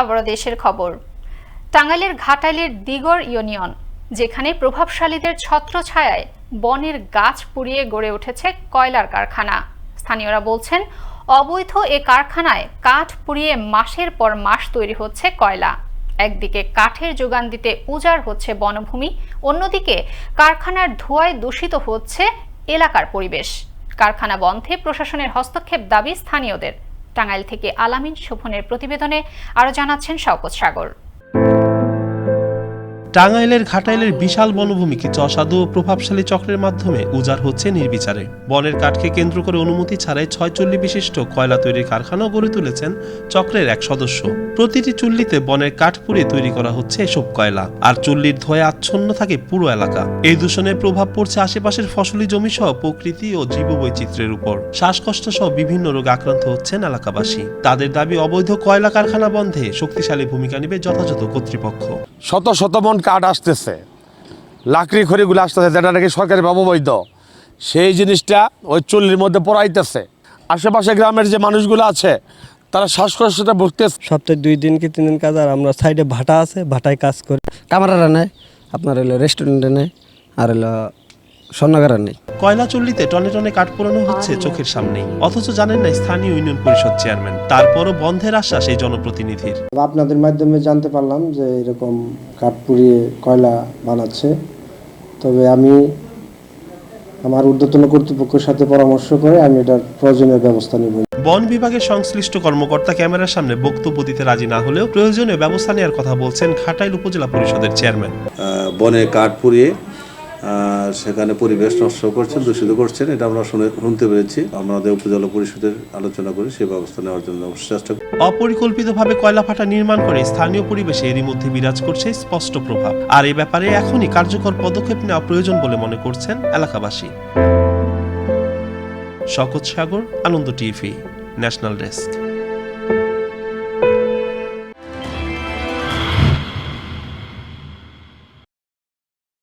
আবারও দেশের খবর। টাঙ্গাইলের ঘাটাইলের দিগর ইউনিয়ন, যেখানে প্রভাবশালীদের ছত্রছায়ায় বনের গাছ পুড়িয়ে গড়ে উঠেছে কয়লার কারখানা। স্থানীয়রা বলছেন, অবৈধ এ কারখানায় কাঠ পুড়িয়ে মাসের পর মাস তৈরি হচ্ছে কয়লা। একদিকে কাঠের যোগান দিতে উজাড় হচ্ছে বনভূমি, অন্যদিকে কারখানার ধোঁয়ায় দূষিত হচ্ছে এলাকার পরিবেশ। কারখানা বন্ধে প্রশাসনের হস্তক্ষেপ দাবি স্থানীয়দের। টাঙ্গাইল থেকে আলামিন শোভনের প্রতিবেদনে আরও জানাচ্ছেন শওকত সাগর। টাঙ্গাইলের ঘাটাইলের বিশাল বনভূমিকে চষাদু ও প্রভাবশালী চক্রের মাধ্যমে উজাড় হচ্ছে নির্বিচারে। বনের কাঠকে কেন্দ্র করে অনুমতি ছাড়াই ছয় চুল্লি বিশিষ্ট কয়লা তৈরির কারখানাও গড়ে তুলেছেন চক্রের এক সদস্য। প্রতিটি চুল্লিতে বনের কাঠ পুড়িয়ে তৈরি করা হচ্ছে এসব কয়লা। আর চুল্লির ধোয়ে আচ্ছন্ন থাকে পুরো এলাকা। এই দূষণের প্রভাব পড়ছে আশেপাশের ফসলি জমি সহ প্রকৃতি ও জীববৈচিত্র্যের উপর। শ্বাসকষ্ট সহ বিভিন্ন রোগে আক্রান্ত হচ্ছেন এলাকাবাসী। তাদের দাবি অবৈধ কয়লা কারখানা বন্ধে শক্তিশালী ভূমিকা নেবে যথাযথ কর্তৃপক্ষ। শত শত মন কাঠ আসতেছে। লাকড়ি খড়িগুলো আসতেছে যেটা নাকি সরকারি অবৈধ। সেই জিনিসটা ওই চল্লির মধ্যে পড়াইতেছে। আশেপাশে গ্রামের যে মানুষগুলো আছে তারা শ্বাসকষ্টটা ভুগতেছে। সপ্তাহে দুই দিন কি তিন দিন কাজ আর আমরা সাইডে ভাটা আছে ভাটায় কাজ করি। কামারারা নেয় আপনার হলো রেস্টুরেন্টে নেয় আর হলো স্বর্ণকারা নেই। কয়লা চল্লিতে টনে টনে কাঠ পোড়ানো হচ্ছে চোখের সামনেই। অথচ জানেন না স্থানীয় ইউনিয়ন পরিষদ চেয়ারম্যান। তারপরও বন্ধের আশ্বাস এই জনপ্রতিনিধির। আপনাদের মাধ্যমে জানতে পারলাম যে এরকম কাঠ পুড়িয়ে কয়লা বানাচ্ছে। তবে আমি আমার ঊর্ধ্বতন কর্তৃপক্ষের সাথে পরামর্শ করে আমি এটার প্রয়োজনীয় ব্যবস্থা নেব। বন বিভাগের সংশ্লিষ্ট কর্মকর্তা ক্যামেরার সামনে বক্তব্য দিতে রাজি না হলেও প্রয়োজনীয় ব্যবস্থা নেওয়ার কথা বলছেন ঘাটাইল উপজেলা পরিষদের চেয়ারম্যান। বনে কাঠ পুড়িয়ে সেখানে পরিবেশ নষ্ট করছেন, দূষিত করছেন, এটা আমরা শুনে, শুনতে পেরেছি। আমাদের উপজেলা পরিষদের আলোচনা করে, সেই ব্যবস্থা নেওয়ার জন্য চেষ্টা। অপরিকল্পিতভাবে কয়লা ভাটা নির্মাণ করে স্থানীয় পরিবেশে এরই মধ্যে বিরাজ করছে স্পষ্ট প্রভাব। আর এ ব্যাপারে এখনই কার্যকর পদক্ষেপ নেওয়া প্রয়োজন বলে মনে করছেন এলাকাবাসী। শকত Sagar, Ananda TV, national desk.